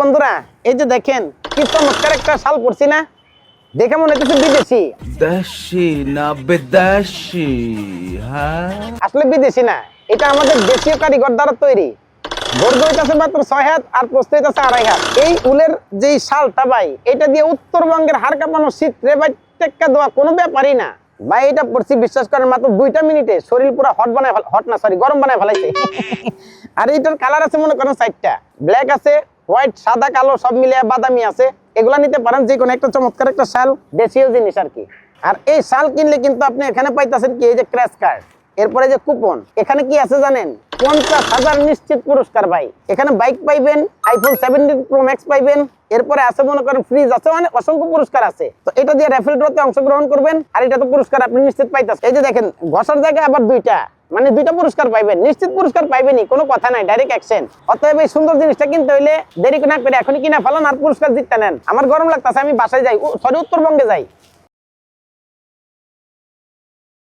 বন্ধুরা এই যে দেখেন কি চমৎকার একটা শাল পড়ছি না? দেখে মনে হচ্ছে বিদেশি। দেশি না বিদেশি হ্যাঁ? আসলে বিদেশি না এটা আমাদের দেশীয় কারিগর দ্বারা তৈরি। হইতাছে মাত্র ছয় হাত আর প্রস্থ হইতাছে আড়াই হাত। এই উলের যেই শালটা ভাই এটা দিয়ে উত্তরবঙ্গের হাড় কাঁপানো শীত রে ভাই টেক্কা দেওয়া কোনো ব্যাপারই না। ভাই এটা পড়ছি বিশ্বাস করেন মাত্র দুইটা মিনিটে শরীর পুরো হট বানায় হট না সরি গরম বানায় ফেলাইছে। আর এইটার কালার আছে মনে করেন চারটা। ব্ল্যাক আছে হোয়াইট সাদা কালো সব মিলিয়ে বাদামি আছে। এগুলা নিতে পারেন যে কোনো একটা চমৎকার একটা শাল। দেশীয় জিনিস আর কি। আর এই শাল কিনলে কিন্তু আপনি এখানে পাইতেছেন কি এই যে ক্র্যাশ কার্ড এরপরে যে কুপন এখানে কি আছে জানেন? পঞ্চাশ হাজার নিশ্চিত পুরস্কার ভাই। এখানে বাইক পাইবেন আইফোন সেভেন্টিন প্রো ম্যাক্স পাইবেন। এরপরে আছে মনে করেন ফ্রিজ আছে মানে অসংখ্য পুরস্কার আছে। তো এটা দিয়ে র্যাফেল ড্রতে অংশগ্রহণ করবেন। আর এটা তো পুরস্কার আপনি নিশ্চিত পাইতেছেন। এই যে দেখেন ঘষার জায়গায় আবার দুইটা। মানে দুইটা পুরস্কার পাইবেন, নিশ্চিত পুরস্কার পাইবেনি কোনো কথা নাই ডাইরেক্ট অ্যাকশন অতএব এই সুন্দর জিনিসটা কিনতে হইলে দেরি না করে এখনই কিনা ফেলান আর পুরস্কার জিততে নেন। আমার গরম লাগতেছে, আমি বাসায় যাই সরি উত্তরবঙ্গে যাই।